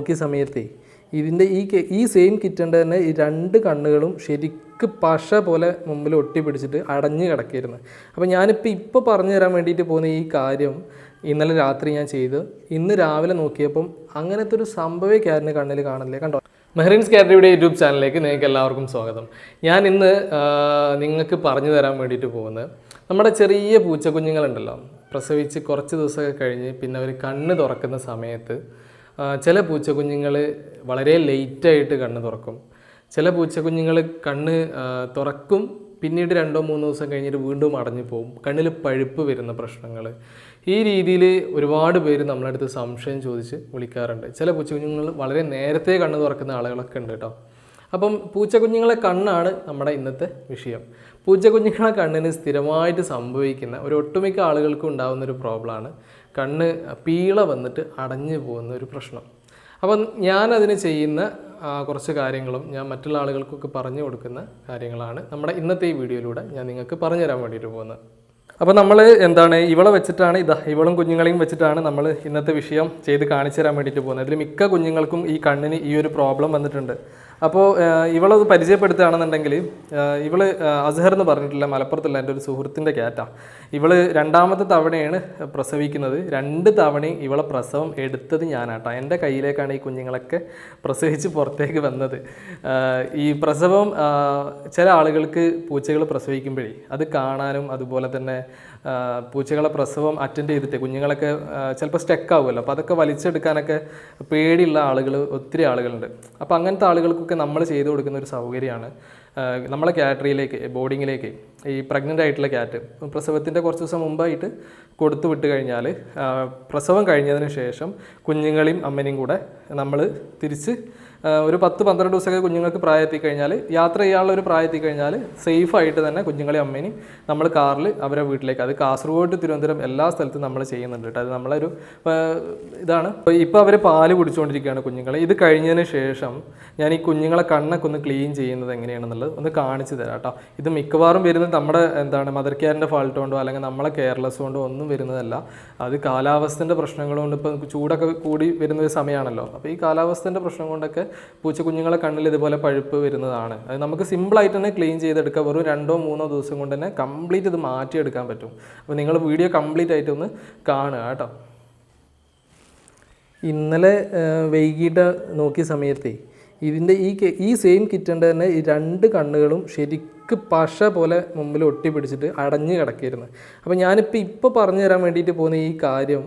നോക്കിയ സമയത്തേ ഇതിന്റെ ഈ ഈ സെയിം കിറ്റന്റെ തന്നെ ഈ രണ്ട് കണ്ണുകളും ശരിക്ക് പശ പോലെ മുമ്പിൽ ഒട്ടി പിടിച്ചിട്ട് അടഞ്ഞു കിടക്കിയിരുന്നു അപ്പോൾ ഞാനിപ്പോൾ ഇപ്പോൾ പറഞ്ഞു തരാൻ വേണ്ടിയിട്ട് പോകുന്ന ഈ കാര്യം ഇന്നലെ രാത്രി ഞാൻ ചെയ്ത്. ഇന്ന് രാവിലെ നോക്കിയപ്പം അങ്ങനത്തെ ഒരു സംഭവേ ക്യാരിന് കണ്ണിൽ കാണില്ലേ. കണ്ടോ? മെഹറിൻസ് കാറ്ററിയുടെ യൂട്യൂബ് ചാനലിലേക്ക് നിങ്ങൾക്ക് എല്ലാവർക്കും സ്വാഗതം. ഞാൻ ഇന്ന് നിങ്ങൾക്ക് പറഞ്ഞു തരാൻ വേണ്ടിയിട്ട് പോകുന്നത് നമ്മുടെ ചെറിയ പൂച്ചക്കുഞ്ഞുങ്ങളുണ്ടല്ലോ. പ്രസവിച്ച് കുറച്ച് ദിവസമൊക്കെ കഴിഞ്ഞ് പിന്നെ അവർ കണ്ണ് തുറക്കുന്ന സമയത്ത് ചില പൂച്ചക്കുഞ്ഞുങ്ങൾ വളരെ ലേറ്റായിട്ട് കണ്ണ് തുറക്കും. ചില പൂച്ചക്കുഞ്ഞുങ്ങൾ കണ്ണ് തുറക്കും. പിന്നീട് രണ്ടോ മൂന്നോ ദിവസം കഴിഞ്ഞിട്ട് വീണ്ടും അടഞ്ഞു പോകും. കണ്ണിൽ പഴുപ്പ് വരുന്ന പ്രശ്നങ്ങൾ. ഈ രീതിയിൽ ഒരുപാട് പേര് നമ്മളടുത്ത് സംശയം ചോദിച്ച് വിളിക്കാറുണ്ട്. ചില പൂച്ചക്കുഞ്ഞുങ്ങൾ വളരെ നേരത്തെ കണ്ണ് തുറക്കുന്ന ആളുകളൊക്കെ ഉണ്ട് കേട്ടോ. അപ്പം പൂച്ചക്കുഞ്ഞുങ്ങളെ കണ്ണാണ് നമ്മുടെ ഇന്നത്തെ വിഷയം. പൂച്ചക്കുഞ്ഞുങ്ങളെ കണ്ണിന് സ്ഥിരമായിട്ട് സംഭവിക്കുന്ന ഒരു ഒട്ടുമിക്ക ആളുകൾക്കും ഉണ്ടാകുന്ന ഒരു പ്രോബ്ലമാണ് കണ്ണ് പീള വന്നിട്ട് അടഞ്ഞു പോകുന്ന ഒരു പ്രശ്നം. അപ്പം ഞാനതിന് ചെയ്യുന്ന കുറച്ച് കാര്യങ്ങളും ഞാൻ മറ്റുള്ള ആളുകൾക്കൊക്കെ പറഞ്ഞു കൊടുക്കുന്ന കാര്യങ്ങളാണ് നമ്മുടെ ഇന്നത്തെ ഈ വീഡിയോയിലൂടെ ഞാൻ നിങ്ങൾക്ക് പറഞ്ഞു തരാൻ വേണ്ടിയിട്ട് പോകുന്നത്. അപ്പോൾ നമ്മൾ എന്താണ് ഇവളെ വെച്ചിട്ടാണ് ഇതാ ഇവളും കുഞ്ഞുങ്ങളെയും വെച്ചിട്ടാണ് നമ്മൾ ഇന്നത്തെ വിഷയം ചെയ്ത് കാണിച്ചു തരാൻ വേണ്ടിയിട്ട് പോകുന്നത്. അതിൽ മിക്ക കുഞ്ഞുങ്ങൾക്കും ഈ കണ്ണിന് ഈ ഒരു പ്രോബ്ലം വന്നിട്ടുണ്ട്. അപ്പോൾ ഇവളത് പരിചയപ്പെടുത്തുകയാണെന്നുണ്ടെങ്കിൽ ഇവൾ അസഹർ എന്ന് പറഞ്ഞിട്ടില്ല മലപ്പുറത്തുള്ള എന്റെ ഒരു സുഹൃത്തിന്റെ ക്യാറ്റാണ് ഇവൾ രണ്ടാമത്തെ തവണയാണ് പ്രസവിക്കുന്നത്. രണ്ട് തവണയും ഇവളെ പ്രസവം എടുത്തത് ഞാനാട്ടോ. എന്റെ കയ്യിലേക്കാണ് ഈ കുഞ്ഞുങ്ങളൊക്കെ പ്രസവിച്ച് പുറത്തേക്ക് വന്നത്. ഈ പ്രസവം ചില ആളുകൾക്ക് പൂച്ചകൾ പ്രസവിക്കുമ്പോഴേ അത് കാണാനും അതുപോലെ തന്നെ പൂച്ചകളെ പ്രസവം അറ്റൻഡ് ചെയ്തിട്ട് കുഞ്ഞുങ്ങളൊക്കെ ചിലപ്പോൾ സ്റ്റക്ക് ആവുമല്ലോ. അപ്പോൾ അതൊക്കെ വലിച്ചെടുക്കാനൊക്കെ പേടിയുള്ള ആളുകൾ ഒത്തിരി ആളുകളുണ്ട്. അപ്പോൾ അങ്ങനത്തെ ആളുകൾക്കൊക്കെ നമ്മൾ ചെയ്തു കൊടുക്കുന്ന ഒരു സൗകര്യമാണ്. നമ്മളെ കാറ്ററിയിലേക്ക് ബോർഡിങ്ങിലേക്ക് ഈ പ്രഗ്നന്റ് ആയിട്ടുള്ള ക്യാറ്റ് പ്രസവത്തിന്റെ കുറച്ച് ദിവസം മുമ്പായിട്ട് കൊടുത്തു വിട്ട് കഴിഞ്ഞാൽ പ്രസവം കഴിഞ്ഞതിന് ശേഷം കുഞ്ഞുങ്ങളെയും അമ്മനെയും കൂടെ നമ്മൾ തിരിച്ച് ഒരു പത്ത് പന്ത്രണ്ട് ദിവസമൊക്കെ കുഞ്ഞുങ്ങൾക്ക് പ്രായത്തിൽ കഴിഞ്ഞാൽ യാത്ര ചെയ്യാനുള്ള ഒരു പ്രായത്തിൽ കഴിഞ്ഞാൽ സേഫ് ആയിട്ട് തന്നെ കുഞ്ഞുങ്ങളെ അമ്മേനെയും നമ്മൾ കാറിൽ അവരെ വീട്ടിലേക്ക് അത് കാസർഗോഡ് തിരുവനന്തപുരം എല്ലാ സ്ഥലത്തും നമ്മൾ ചെയ്യുന്നുണ്ട് കേട്ടോ. അത് നമ്മളൊരു ഇതാണ്. ഇപ്പോൾ അവർ പാൽ കുടിച്ചുകൊണ്ടിരിക്കുകയാണ് കുഞ്ഞുങ്ങളെ. ഇത് കഴിഞ്ഞതിന് ശേഷം ഞാൻ ഈ കുഞ്ഞുങ്ങളെ കണ്ണൊക്കെ ഒന്ന് ക്ലീൻ ചെയ്യുന്നത് എങ്ങനെയാണെന്നുള്ളത് ഒന്ന് കാണിച്ചു തരാം കേട്ടോ. ഇത് മിക്കവാറും വരുന്നത് നമ്മുടെ എന്താണ് മദർ കെയറിന്റെ ഫാൾട്ട് കൊണ്ടോ അല്ലെങ്കിൽ നമ്മളെ കെയർലെസ് കൊണ്ടോ ഒന്നും വരുന്നതല്ല. അത് കാലാവസ്ഥന്റെ പ്രശ്നങ്ങൾ കൊണ്ട് ചൂടൊക്കെ കൂടി വരുന്ന ഒരു സമയമാണല്ലോ. അപ്പോൾ ഈ കാലാവസ്ഥന്റെ പ്രശ്നം കൊണ്ടൊക്കെ പൂച്ച കുഞ്ഞുങ്ങളെ കണ്ണിൽ ഇതുപോലെ പഴുപ്പ് വരുന്നതാണ്. അത് നമുക്ക് സിമ്പിളായിട്ട് തന്നെ ക്ലീൻ ചെയ്തെടുക്കാം. വെറും രണ്ടോ മൂന്നോ ദിവസം കൊണ്ട് തന്നെ കംപ്ലീറ്റ് ഇത് മാറ്റിയെടുക്കാൻ പറ്റും. അപ്പോൾ നിങ്ങൾ വീഡിയോ കംപ്ലീറ്റ് ആയിട്ട് ഒന്ന് കാണുക കേട്ടോ. ഇന്നലെ വൈകിട്ട് നോക്കിയ സമയത്തേ ഇതിന്റെ ഈ ഈ സെയിം കിറ്റന്റെ തന്നെ ഈ രണ്ട് കണ്ണുകളും ശരിക്ക് പശ പോലെ മുമ്പിൽ ഒട്ടി പിടിച്ചിട്ട് അടഞ്ഞു കിടക്കിയിരുന്നു അപ്പോൾ ഞാനിപ്പോൾ ഇപ്പോൾ പറഞ്ഞു തരാൻ വേണ്ടിയിട്ട് പോകുന്ന ഈ കാര്യം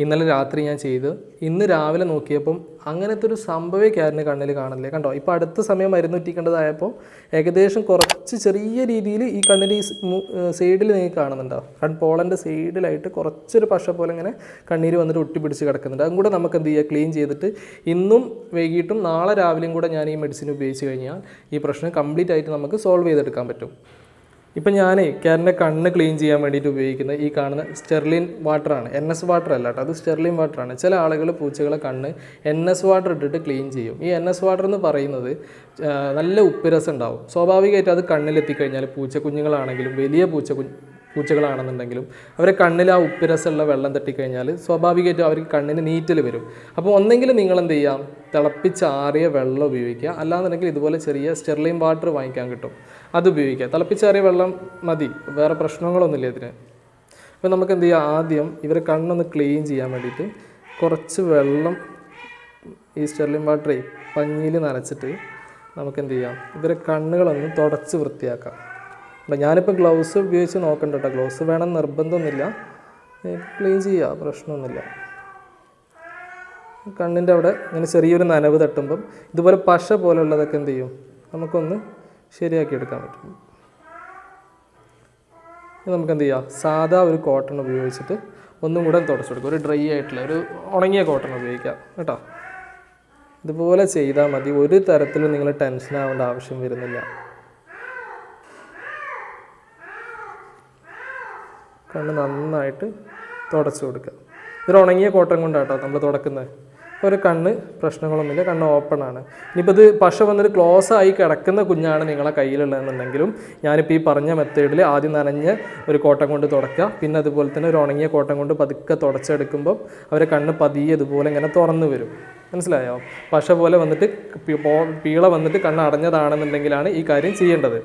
ഇന്നലെ രാത്രി ഞാൻ ചെയ്ത്. ഇന്ന് രാവിലെ നോക്കിയപ്പം അങ്ങനത്തെ ഒരു സംഭവേ ക്യാരിന് കണ്ണിൽ കാണില്ലേ കണ്ടോ? ഇപ്പോൾ അടുത്ത സമയം മരുന്ന് ഉറ്റിക്കേണ്ടതായപ്പോൾ ഏകദേശം കുറച്ച് ചെറിയ രീതിയിൽ ഈ കണ്ണിന്റെ ഈ സൈഡിൽ നിങ്ങൾക്ക് കാണുന്നുണ്ടോ? കൺ പോളന്റെ സൈഡിലായിട്ട് കുറച്ചൊരു പശ പോലെ ഇങ്ങനെ കണ്ണീര് വന്നിട്ട് ഒട്ടിപ്പിടിച്ച് കിടക്കുന്നുണ്ട്. അതും കൂടെ നമുക്ക് എന്ത് ചെയ്യുക ക്ലീൻ ചെയ്തിട്ട് ഇന്നും വൈകിട്ടും നാളെ രാവിലെയും കൂടെ ഞാൻ ഈ മെഡിസിൻ ഉപയോഗിച്ച് കഴിഞ്ഞാൽ ഈ പ്രശ്നം കംപ്ലീറ്റ് ആയിട്ട് നമുക്ക് സോൾവ് ചെയ്തെടുക്കാൻ പറ്റും. ഇപ്പം ഞാൻ ക്യാരന്റെ കണ്ണ് ക്ലീൻ ചെയ്യാൻ വേണ്ടിയിട്ട് ഉപയോഗിക്കുന്ന ഈ കാണുന്ന സ്റ്റെർലിൻ വാട്ടറാണ് എൻ എസ് വാട്ടർ അല്ല കേട്ടോ അത് സ്റ്റെർലിൻ വാട്ടറാണ് ചില ആളുകൾ പൂച്ചകളെ കണ്ണ് എൻ എസ് വാട്ടർ ഇട്ടിട്ട് ക്ലീൻ ചെയ്യും. ഈ എൻ എസ് വാട്ടർ എന്ന് പറയുന്നത് നല്ല ഉപ്പുരസം ഉണ്ടാവും. സ്വാഭാവികമായിട്ട് അത് കണ്ണിലെത്തിക്കഴിഞ്ഞാൽ പൂച്ചക്കുഞ്ഞുങ്ങളാണെങ്കിലും വലിയ പൂച്ചക്കുഞ്ഞ് പൂച്ചകളാണെന്നുണ്ടെങ്കിലും അവരെ കണ്ണിൽ ആ ഉപ്പിരസമുള്ള വെള്ളം തട്ടിക്കഴിഞ്ഞാൽ സ്വാഭാവികമായിട്ടും അവർക്ക് കണ്ണിന് നീറ്റൽ വരും. അപ്പോൾ ഒന്നെങ്കിൽ നിങ്ങൾ എന്ത് ചെയ്യാം തിളപ്പിച്ചാറിയ വെള്ളം ഉപയോഗിക്കുക. അല്ലാന്നുണ്ടെങ്കിൽ ഇതുപോലെ ചെറിയ സ്റ്റെർലൈൻ വാട്ടർ വാങ്ങിക്കാൻ കിട്ടും. അത് ഉപയോഗിക്കുക. തിളപ്പിച്ചാറിയ വെള്ളം മതി. വേറെ പ്രശ്നങ്ങളൊന്നുമില്ല ഇതിന്. അപ്പോൾ നമുക്ക് എന്ത് ചെയ്യാം ആദ്യം ഇവരെ കണ്ണൊന്ന് ക്ലീൻ ചെയ്യാൻ വേണ്ടിയിട്ട് കുറച്ച് വെള്ളം ഈ സ്റ്റെർലിൻ വാട്ടറേ പഞ്ഞിയിൽ നനച്ചിട്ട് നമുക്ക് എന്ത് ചെയ്യാം? ഇവരെ കണ്ണുകളൊന്ന് തുടച്ച് വൃത്തിയാക്കാം. അപ്പം ഞാനിപ്പോൾ ഗ്ലൗസ് ഉപയോഗിച്ച് നോക്കണ്ട കേട്ടോ ഗ്ലൗസ് വേണം നിർബന്ധമൊന്നുമില്ല. ക്ലീൻ ചെയ്യുക പ്രശ്നമൊന്നുമില്ല. കണ്ണിന്റെ അവിടെ ഇങ്ങനെ ചെറിയൊരു നനവ് തട്ടുമ്പം ഇതുപോലെ പശ പോലുള്ളതൊക്കെ എന്ത് ചെയ്യും? നമുക്കൊന്ന് ശരിയാക്കി എടുക്കാൻ പറ്റും. നമുക്ക് എന്ത് ചെയ്യാം? സാധാ ഒരു കോട്ടൺ ഉപയോഗിച്ചിട്ട് ഒന്നും കൂടെ തുടച്ചു കൊടുക്കുക. ഒരു ഡ്രൈ ആയിട്ടുള്ള ഒരു ഉണങ്ങിയ കോട്ടൺ ഉപയോഗിക്കാം കേട്ടോ. ഇതുപോലെ ചെയ്താൽ മതി. ഒരു തരത്തിലും നിങ്ങൾ ടെൻഷൻ ആവേണ്ട ആവശ്യം വരുന്നില്ല. കണ്ണ് നന്നായിട്ട് തുടച്ചു കൊടുക്കുക. ഇതൊരു ഉണങ്ങിയ കോട്ടം കൊണ്ടാട്ടോ നമ്മൾ തുടക്കുന്നത്. ഒരു കണ്ണ് പ്രശ്നങ്ങളൊന്നുമില്ല കണ്ണ് ഓപ്പൺ ആണ്. ഇനിയിപ്പോൾ ഇത് പശ വന്നിട്ട് ക്ലോസ് ആയി കിടക്കുന്ന കുഞ്ഞാണ് നിങ്ങളെ കയ്യിലുള്ളതെന്നുണ്ടെങ്കിലും ഞാനിപ്പോൾ ഈ പറഞ്ഞ മെത്തേഡിൽ ആദ്യം നനഞ്ഞ ഒരു കോട്ടം കൊണ്ട് തുടക്കുക പിന്നെ അതുപോലെ തന്നെ ഒരു ഉണങ്ങിയ കോട്ടം കൊണ്ട് പതുക്കെ തുടച്ചെടുക്കുമ്പോൾ അവരെ കണ്ണ് പതിയെ ഇതുപോലെ ഇങ്ങനെ തുറന്നു വരും. മനസ്സിലായോ? പശ പോലെ വന്നിട്ട് പീള വന്നിട്ട് കണ്ണ് അടഞ്ഞതാണെന്നുണ്ടെങ്കിലാണ് ഈ കാര്യം ചെയ്യേണ്ടത്.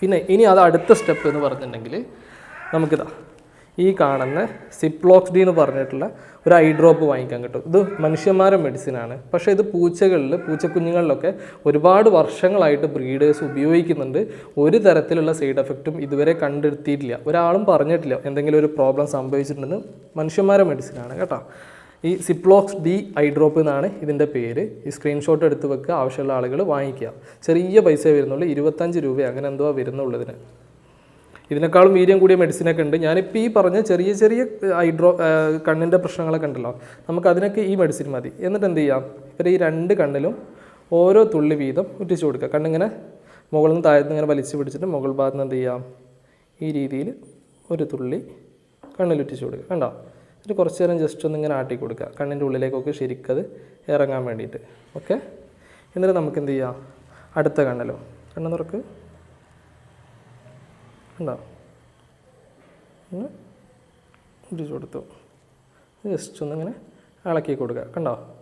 പിന്നെ ഇനി അത് അടുത്ത സ്റ്റെപ്പ് എന്ന് പറഞ്ഞിട്ടുണ്ടെങ്കിൽ നമുക്കിതാ. ഈ കാണുന്ന സിപ്ലോക്സ് ഡി എന്ന് പറഞ്ഞിട്ടുള്ള ഒരു ഐ ഡ്രോപ്പ് വാങ്ങിക്കാൻ കിട്ടും. ഇത് മനുഷ്യന്മാരെ മെഡിസിനാണ് പക്ഷേ ഇത് പൂച്ചകളിൽ പൂച്ചക്കുഞ്ഞുങ്ങളിലൊക്കെ ഒരുപാട് വർഷങ്ങളായിട്ട് ബ്രീഡേഴ്സ് ഉപയോഗിക്കുന്നുണ്ട്. ഒരു തരത്തിലുള്ള സൈഡ് എഫക്റ്റും ഇതുവരെ കണ്ടെടുത്തിയിട്ടില്ല ഒരാളും പറഞ്ഞിട്ടില്ല എന്തെങ്കിലും ഒരു പ്രോബ്ലം സംഭവിച്ചിട്ടുണ്ടെന്ന് മനുഷ്യന്മാരെ മെഡിസിനാണ് കേട്ടോ. ഈ സിപ്ലോക്സ് ഡി ഐ ഡ്രോപ്പ് എന്നാണ് ഇതിന്റെ പേര്. ഈ സ്ക്രീൻഷോട്ട് എടുത്ത് വെക്കുക ആവശ്യമുള്ള ആളുകൾ വാങ്ങിക്കുക. ചെറിയ പൈസ വരുന്നുള്ളൂ. ഇരുപത്തഞ്ച് രൂപ അങ്ങനെ എന്തോ വരുന്നുള്ളൂ ഇതിന് ഇതിനേക്കാളും വീര്യം കൂടിയ മെഡിസിനൊക്കെ ഉണ്ട്. ഞാനിപ്പോൾ ഈ പറഞ്ഞ ചെറിയ ചെറിയ ഹൈഡ്രോ കണ്ണിന്റെ പ്രശ്നങ്ങളൊക്കെ ഉണ്ടല്ലോ. നമുക്ക് അതിനൊക്കെ ഈ മെഡിസിൻ മതി. എന്നിട്ട് എന്ത് ചെയ്യാം? ഇവർ ഈ രണ്ട് കണ്ണിലും ഓരോ തുള്ളി വീതം ഉറ്റിച്ചു കൊടുക്കുക. കണ്ണിങ്ങനെ മുകളിൽ നിന്ന് താഴത്ത് ഇങ്ങനെ വലിച്ചു പിടിച്ചിട്ട് മുകൾ ഭാഗത്ത് നിന്ന് എന്ത് ചെയ്യാം? ഈ രീതിയിൽ ഒരു തുള്ളി കണ്ണിൽ ഉറ്റിച്ചു കൊടുക്കുക. കണ്ടോ? എന്നിട്ട് കുറച്ച് നേരം ജസ്റ്റ് ഒന്ന് ഇങ്ങനെ ആട്ടി കൊടുക്കുക. കണ്ണിന്റെ ഉള്ളിലേക്കൊക്കെ ശരിക്കത് ഇറങ്ങാൻ വേണ്ടിയിട്ട്. ഓക്കെ എന്നിട്ട് നമുക്ക് എന്ത് ചെയ്യാം? അടുത്ത കണ്ണിലോ. കണ്ണെന്ന് തുറക്ക്. ഉണ്ടോ? ഒന്ന് ഇടിച്ചു കൊടുത്തു. ജസ്റ്റ് ഒന്നിങ്ങനെ ഇളക്കി കൊടുക്കുക. കണ്ടോ?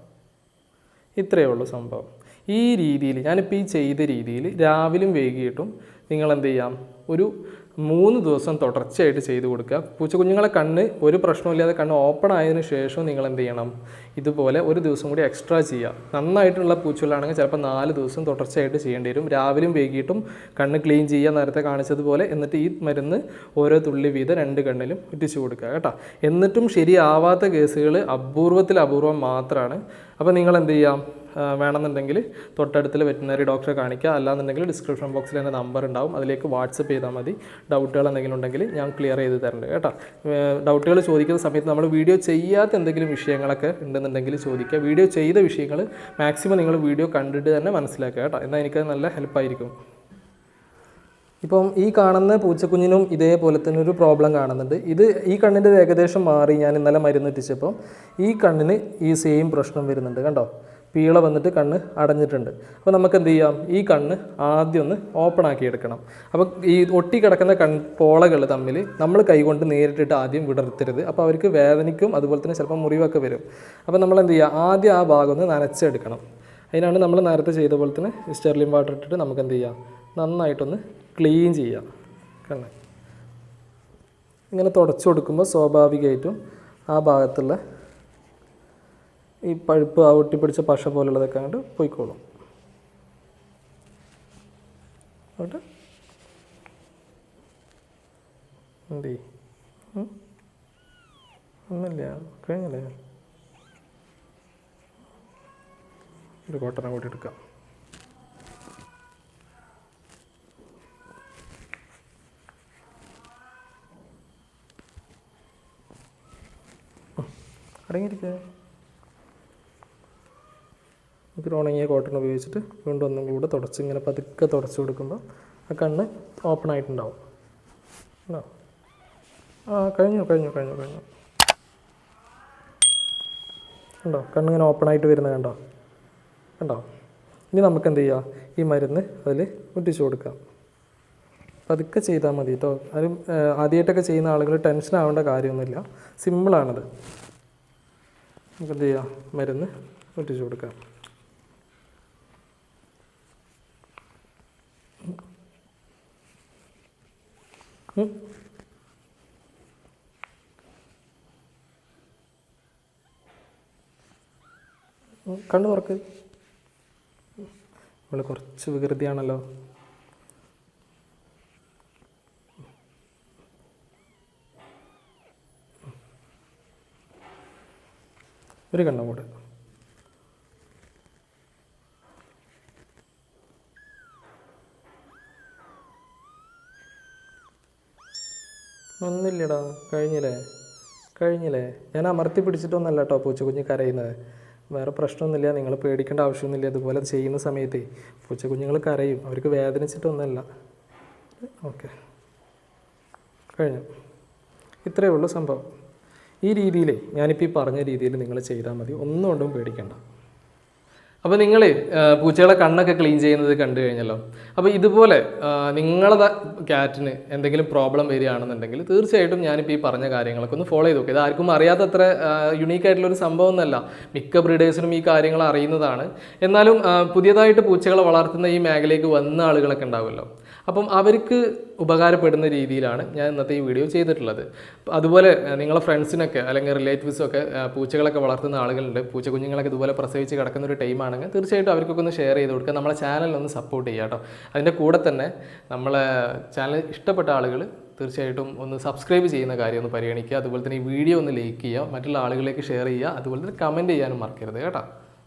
ഇത്രയേ ഉള്ളൂ സംഭവം. ഈ രീതിയിൽ ഞാനിപ്പോൾ ഈ ചെയ്ത രീതിയിൽ രാവിലും വൈകിട്ടും നിങ്ങൾ എന്ത് ചെയ്യാം? ഒരു മൂന്ന് ദിവസം തുടർച്ചയായിട്ട് ചെയ്തു കൊടുക്കുക. പൂച്ചക്കുഞ്ഞുങ്ങളെ കണ്ണ് ഒരു പ്രശ്നമില്ലാതെ കണ്ണ് ഓപ്പൺ ആയതിനു ശേഷം നിങ്ങൾ എന്ത് ചെയ്യണം? ഇതുപോലെ ഒരു ദിവസം കൂടി എക്സ്ട്രാ ചെയ്യുക. നന്നായിട്ടുള്ള പൂച്ചകളാണെങ്കിൽ ചിലപ്പോൾ നാല് ദിവസം തുടർച്ചയായിട്ട് ചെയ്യേണ്ടി വരും. രാവിലെയും വൈകിട്ടും കണ്ണ് ക്ലീൻ ചെയ്യുക നേരത്തെ കാണിച്ചതുപോലെ എന്നിട്ട് ഈ മരുന്ന് ഓരോ തുള്ളി വീതം രണ്ട് കണ്ണിലും ഇട്ടിച്ചു കൊടുക്കുക കേട്ടോ. എന്നിട്ടും ശരിയാവാത്ത കേസുകൾ അപൂർവത്തിൽ അപൂർവം മാത്രമാണ് അപ്പോൾ നിങ്ങൾ എന്ത് ചെയ്യാം? വേണമെന്നുണ്ടെങ്കിൽ തൊട്ടടുത്തിൽ വെറ്റിനറി ഡോക്ടറെ കാണിക്കുക. അല്ലാന്നുണ്ടെങ്കിൽ ഡിസ്ക്രിപ്ഷൻ ബോക്സിൽ എന്റെ നമ്പർ ഉണ്ടാവും. അതിലേക്ക് വാട്സപ്പ് ചെയ്താൽ മതി. ഡൗട്ടുകൾ എന്തെങ്കിലും ഉണ്ടെങ്കിൽ ഞാൻ ക്ലിയർ ചെയ്ത് തരുന്നുണ്ട് കേട്ടോ. ഡൗട്ടുകൾ ചോദിക്കുന്ന സമയത്ത് നമ്മൾ വീഡിയോ ചെയ്യാത്ത എന്തെങ്കിലും വിഷയങ്ങളൊക്കെ ഉണ്ടെന്നുണ്ടെങ്കിൽ ചോദിക്കുക. വീഡിയോ ചെയ്ത വിഷയങ്ങൾ മാക്സിമം നിങ്ങൾ വീഡിയോ കണ്ടിട്ട് തന്നെ മനസ്സിലാക്കുക കേട്ടോ. എന്നാൽ എനിക്കത് നല്ല ഹെൽപ്പായിരിക്കും ഇപ്പം ഈ കാണുന്ന പൂച്ചക്കുഞ്ഞിനും ഇതേപോലെ തന്നെ ഒരു പ്രോബ്ലം കാണുന്നുണ്ട്. ഇത് ഈ കണ്ണിന്റെ ഏകദേശം മാറി. ഞാൻ ഇന്നലെ മരുന്നിട്ടിച്ചപ്പം ഈ കണ്ണിന് ഈ സെയിം പ്രശ്നം വരുന്നുണ്ട്. കണ്ടോ? പീള വന്നിട്ട് കണ്ണ് അടഞ്ഞിട്ടുണ്ട്. അപ്പോൾ നമുക്ക് എന്ത് ചെയ്യാം ഈ കണ്ണ് ആദ്യം ഒന്ന് ഓപ്പൺ ആക്കി എടുക്കണം. അപ്പോൾ ഈ ഒട്ടിക്കിടക്കുന്ന കൺ പോളകൾ തമ്മിൽ നമ്മൾ കൈകൊണ്ട് നേരിട്ടിട്ട് ആദ്യം വിടർത്തരുത്. അപ്പോൾ അവർക്ക് വേദനയ്ക്കും അതുപോലെ തന്നെ ചിലപ്പോൾ മുറിവൊക്കെ വരും. അപ്പോൾ നമ്മൾ എന്ത് ചെയ്യുക ആദ്യം ആ ഭാഗം ഒന്ന് നനച്ചെടുക്കണം. അതിനാണ് നമ്മൾ നേരത്തെ ചെയ്ത പോലെ തന്നെ സ്റ്റെർലിൻ വാട്ടർ ഇട്ടിട്ട് നമുക്ക് എന്ത് ചെയ്യാം നന്നായിട്ടൊന്ന് ക്ലീൻ ചെയ്യാം. കണ്ണ്. ഇങ്ങനെ തുടച്ചു കൊടുക്കുമ്പോൾ സ്വാഭാവികമായിട്ടും ആ ഭാഗത്തുള്ള ഈ പഴുപ്പ് ആ ഒട്ടിപ്പിടിച്ച പശ പോലുള്ളതൊക്കെ അങ്ങോട്ട് പോയിക്കോളും. അവിടെ എന്ത്? എടുക്കാം. അടങ്ങിയിരിക്കുക നമുക്ക് ഉണങ്ങിയ കോട്ടൺ ഉപയോഗിച്ചിട്ട് വീണ്ടും ഒന്നും കൂടെ തുടച്ച് ഇങ്ങനെ പതുക്കെ തുടച്ച് കൊടുക്കുമ്പോൾ ആ കണ്ണ് ഓപ്പൺ ആയിട്ടുണ്ടാവും. ഉണ്ടോ ആ കഴിഞ്ഞു കഴിഞ്ഞു കഴിഞ്ഞു കഴിഞ്ഞു. കണ്ടോ? കണ്ണിങ്ങനെ ഓപ്പൺ ആയിട്ട് വരുന്നത് കണ്ടോ? കണ്ടോ? ഇനി നമുക്ക് എന്ത് ചെയ്യാം? ഈ മരുന്ന് അതിൽ ഒട്ടിച്ചു കൊടുക്കാം. പതുക്കെ ചെയ്താൽ മതി കേട്ടോ ആരും ആദ്യമായിട്ടൊക്കെ ചെയ്യുന്ന ആളുകൾ ടെൻഷൻ ആവേണ്ട കാര്യമൊന്നുമില്ല. സിമ്പിളാണത് നമുക്ക് എന്ത് ചെയ്യാം? മരുന്ന് ഒട്ടിച്ചു കൊടുക്കാം. കണ്ണ് തുറക്ക്. നമ്മൾ കുറച്ച് വികൃതിയാണല്ലോ. ഒരു കണ്ണും കൂടെ. ഒന്നില്ലടാ കഴിഞ്ഞില്ലേ? കഴിഞ്ഞില്ലേ? ഞാൻ അമർത്തി പിടിച്ചിട്ടൊന്നല്ല കേട്ടോ പൂച്ചക്കുഞ്ഞ് കരയുന്നത്. വേറെ പ്രശ്നമൊന്നുമില്ല. നിങ്ങൾ പേടിക്കേണ്ട ആവശ്യമൊന്നുമില്ല. ഇതുപോലെ ചെയ്യുന്ന സമയത്ത് പൂച്ചക്കുഞ്ഞുങ്ങൾ കരയും. അവർക്ക് വേദനിച്ചിട്ടൊന്നുമല്ല ഓക്കെ. കഴിഞ്ഞു. ഇത്രയേ ഉള്ളൂ സംഭവം. ഈ രീതിയിൽ ഞാനിപ്പോൾ ഈ പറഞ്ഞ രീതിയിൽ നിങ്ങൾ ചെയ്താൽ മതി. ഒന്നും കൊണ്ടും പേടിക്കണ്ട. അപ്പോൾ നിങ്ങൾ പൂച്ചകളെ കണ്ണൊക്കെ ക്ലീൻ ചെയ്യുന്നത് കണ്ടു കഴിഞ്ഞല്ലോ. അപ്പോൾ ഇതുപോലെ നിങ്ങളുടെ നിങ്ങളെ ക്യാറ്റിന് എന്തെങ്കിലും പ്രോബ്ലം വരികയാണെന്നുണ്ടെങ്കിൽ തീർച്ചയായിട്ടും ഞാനിപ്പോൾ ഈ പറഞ്ഞ കാര്യങ്ങളൊക്കെ ഒന്ന് ഫോളോ ചെയ്ത് നോക്കുക ഇത് ആർക്കും അറിയാത്ത അത്ര യുണീക്ക് ആയിട്ടുള്ള ഒരു സംഭവം ഒന്നല്ല. മിക്ക ബ്രീഡേഴ്സിനും ഈ കാര്യങ്ങൾ അറിയുന്നതാണ്. എന്നാലും പുതിയതായിട്ട് പൂച്ചകളെ വളർത്തുന്ന ഈ മേഖലയ്ക്ക് വന്ന ആളുകളൊക്കെ ഉണ്ടാവുമല്ലോ. അപ്പം അവർക്ക് ഉപകാരപ്പെടുന്ന രീതിയിലാണ് ഞാൻ ഇന്നത്തെ ഈ വീഡിയോ ചെയ്തിട്ടുള്ളത്. അതുപോലെ നിങ്ങളെ ഫ്രണ്ട്സിനൊക്കെ അല്ലെങ്കിൽ റിലേറ്റീവ്സൊക്കെ പൂച്ചകളൊക്കെ വളർത്തുന്ന ആളുകളുണ്ട്. പൂച്ച കുഞ്ഞുങ്ങളൊക്കെ ഇതുപോലെ പ്രസവിച്ച് കിടക്കുന്ന ഒരു ടൈമാണെങ്കിൽ തീർച്ചയായിട്ടും അവർക്കൊക്കെ ഒന്ന് ഷെയർ ചെയ്ത് കൊടുക്കുക. നമ്മളെ ചാനലിനൊന്ന് സപ്പോർട്ട് ചെയ്യുക കേട്ടോ. അതിന്റെ കൂടെ തന്നെ നമ്മളെ ചാനൽ ഇഷ്ടപ്പെട്ട ആളുകൾ തീർച്ചയായിട്ടും ഒന്ന് സബ്സ്ക്രൈബ് ചെയ്യുന്ന കാര്യം ഒന്ന് പരിഗണിക്കുക. അതുപോലെ തന്നെ ഈ വീഡിയോ ഒന്ന് ലൈക്ക് ചെയ്യുക. മറ്റുള്ള ആളുകളിലേക്ക് ഷെയർ ചെയ്യുക. അതുപോലെ തന്നെ കമന്റ് ചെയ്യാനും മറക്കരുത് കേട്ടോ.